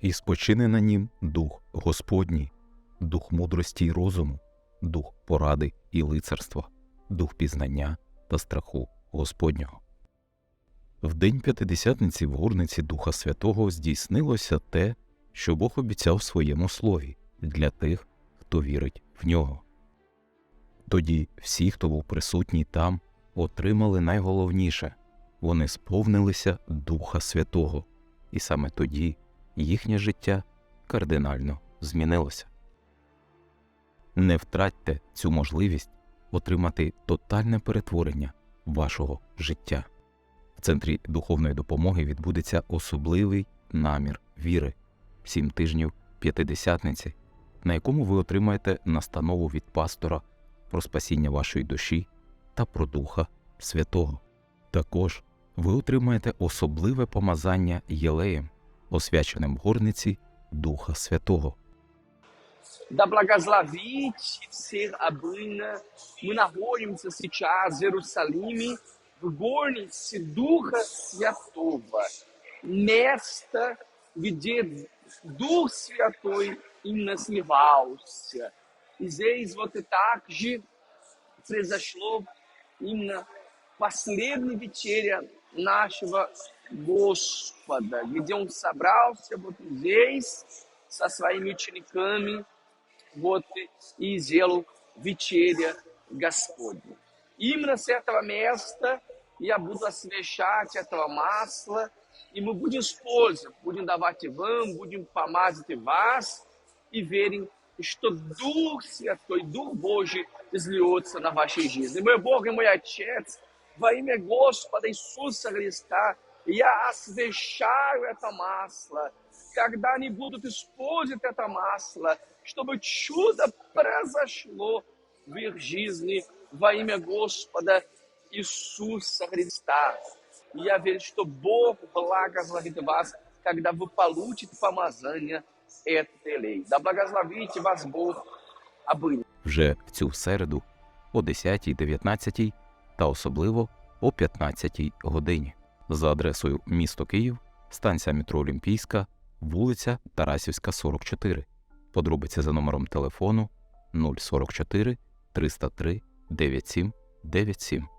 і спочине на нім дух Господній, дух мудрості й розуму, дух поради і лицарства, дух пізнання та страху Господнього. В день п'ятидесятниці в горниці Духа Святого здійснилося те, що Бог обіцяв своєму слові для тих, хто вірить в нього. Тоді всі, хто був присутній там, отримали найголовніше вони сповнилися Духа Святого, і саме тоді їхнє життя кардинально змінилося. Не втратьте цю можливість отримати тотальне перетворення вашого життя. В центрі духовної допомоги відбудеться особливий намір віри сім тижнів п'ятидесятниці, на якому ви отримаєте настанову від пастора про спасіння вашої душі та про Духа Святого. Також ви отримаєте особливе помазання єлеєм, освяченим в горниці Духа Святого. да благословить всех обильно. Мы находимся сейчас в Иерусалиме, в горнице Духа Святого. Место, где Дух Святой именно сливался. И здесь вот и так же произошло именно последняя вечеря нашего Господа, где Он собрался вот здесь со своими учениками, вот и сделал вечеря Господня. Именно с этого места я буду освещать этого масла, и мы будем использовать, будем давать и вам, будем помазать и вас, и верим, что Дух Святой, Дух Божий изльется на вашей жизни. Мой Бог и мой Отец, во имя Господа Иисуса Христа, я освещаю это масло, когда они будут использовать это масло, чтобы чудо произошло в их жизни во имя Господа Иисуса Христа. И я верю, что Бог благословит вас, когда вы получите помазание этой лей. Да благословите вас Бог обильно. вже в цю середу о 10, 19 та особливо о 15 годині за адресою місто Київ, станція метро Олімпійська, вулиця Тарасівська, 44. Подробиці за номером телефону 044 303 97 97.